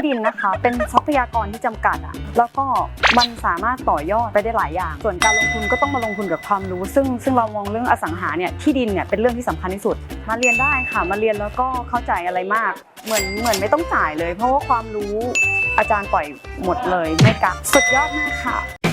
ที่ดินนะคะ เป็นทรัพยากรที่จำกัดอะแล้วก็มันสามารถต่อยอดไปได้หลายอย่าง ส่วนการลงทุนก็ต้องมาลงทุนกับความรู้ ซึ่งซึ่งเรามองเรื่องอสังหาเนี่ยที่ดินเนี่ยเป็นเรื่องที่สำคัญที่สุด มาเรียนได้ค่ะมาเรียนแล้วก็เข้าใจอะไรมาก เหมือนเหมือนไม่ต้องจ่ายเลย เพราะว่าความรู้อาจารย์ปล่อยหมดเลยไม่กักสุดยอดมากค่ะ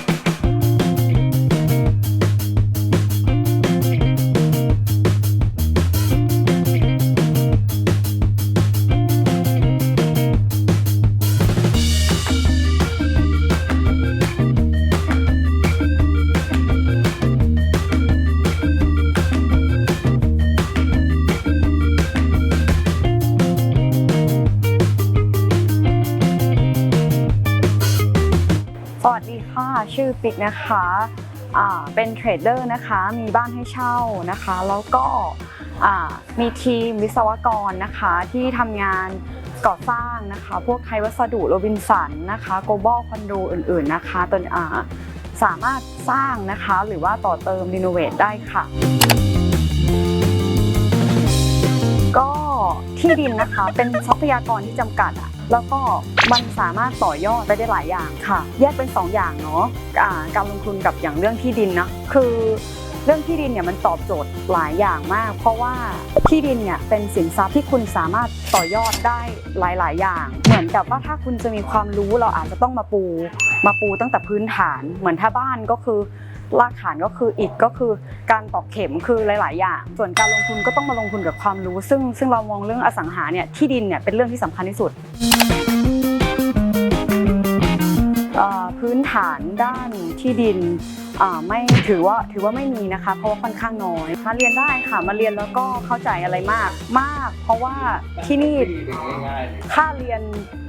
ชื่อปิกนะคะเป็นเทรดเดอร์นะคะมีบ้านให้เช่านะคะ แล้วก็มีทีมวิศวกรนะคะที่ทำงานก่อสร้างนะคะ พวกไทยวัสดุโรบินสันนะคะโกลบอลคอนโดอื่นๆนะคะตนอาสามารถสร้างนะคะหรือว่าต่อเติมรีโนเวทได้ค่ะ ก็ที่ดินนะคะเป็นทรัพยากรที่จำกัดอะ แล้วก็มันสามารถต่อยอดไปได้หลายอย่างค่ะ แยกเป็นสองอย่างเนาะอ่าการลงทุนกับอย่างเรื่องที่ดินนะคือเรื่องที่ดินเนี่ยมันตอบโจทย์หลายอย่างมาก เพราะว่าที่ดินเนี่ยเป็นสินทรัพย์ที่คุณสามารถต่อยอดได้หลาย ๆ อย่าง เหมือนกับว่าถ้าคุณจะมีความรู้เราอาจจะต้องมาปู มาปูตั้งแต่พื้นฐานเหมือนถ้าบ้านก็คือรากฐานก็คืออิฐก็คือการตอกเข็มคือหลาย ๆ อย่าง ส่วนการลงทุนก็ต้องมาลงทุนกับความรู้ ซึ่งซึ่งเรามองเรื่องอสังหาเนี่ยที่ดินเนี่ยเป็นเรื่องที่สำคัญที่สุดพื้นฐานด้านที่ดินไม่ถือว่าถือว่าไม่มีนะคะ เพราะว่าค่อนข้างน้อยมาเรียนได้ค่ะมาเรียนแล้วก็เข้าใจอะไรมากมาก เพราะว่าที่นี่ค่าเรียน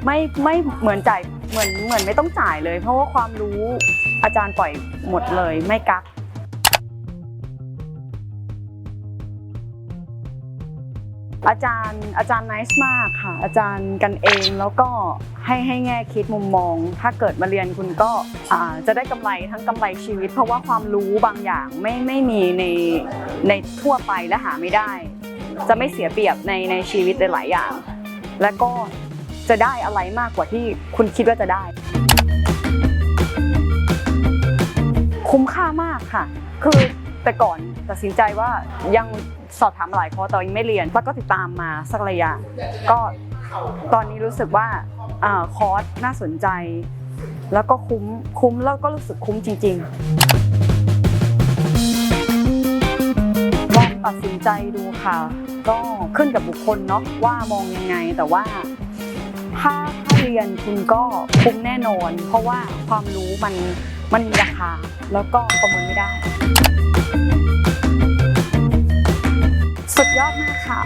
ไม่ไม่เหมือนจ่าย เหมือนเหมือนไม่ต้องจ่ายเลย เพราะว่าความรู้อาจารย์ปล่อยหมดเลยไม่กักอาจารย์อาจารย์ไนส์มากค่ะ อาจารย์กันเองแล้วก็ให้ให้แง่คิดมุมมอง ถ้าเกิดมาเรียนคุณก็อ่าจะได้กำไรทั้งกำไรชีวิต เพราะว่าความรู้บางอย่างไม่ไม่มีในในทั่วไปและหาไม่ได้ จะไม่เสียเปรียบในในชีวิตหลายๆอย่าง และก็ จะได้อะไรมากกว่าที่คุณคิดว่าจะได้ คุ้มค่ามากค่ะ คือแต่ก่อนตัดสินใจว่ายังสอบถามหลายคอร์สแต่ยังไม่เรียนแล้วก็ติดตามมาสักระยะ ก็ตอนนี้รู้สึกว่าอคอร์สน่าสนใจ แล้วก็คุ้มคุ้มแล้วก็รู้สึกคุ้มจริงๆลองตัดสินใจดูค่ะ ก็ขึ้นกับบุคคลเนาะว่ามองยังไงแต่ว่า ถ้าถ้าเรียนคุณก็คุ้มแน่นอน เพราะว่าความรู้มันมันมีราคา แล้วก็ประเมินไม่ได้ สุดยอดมากค่ะ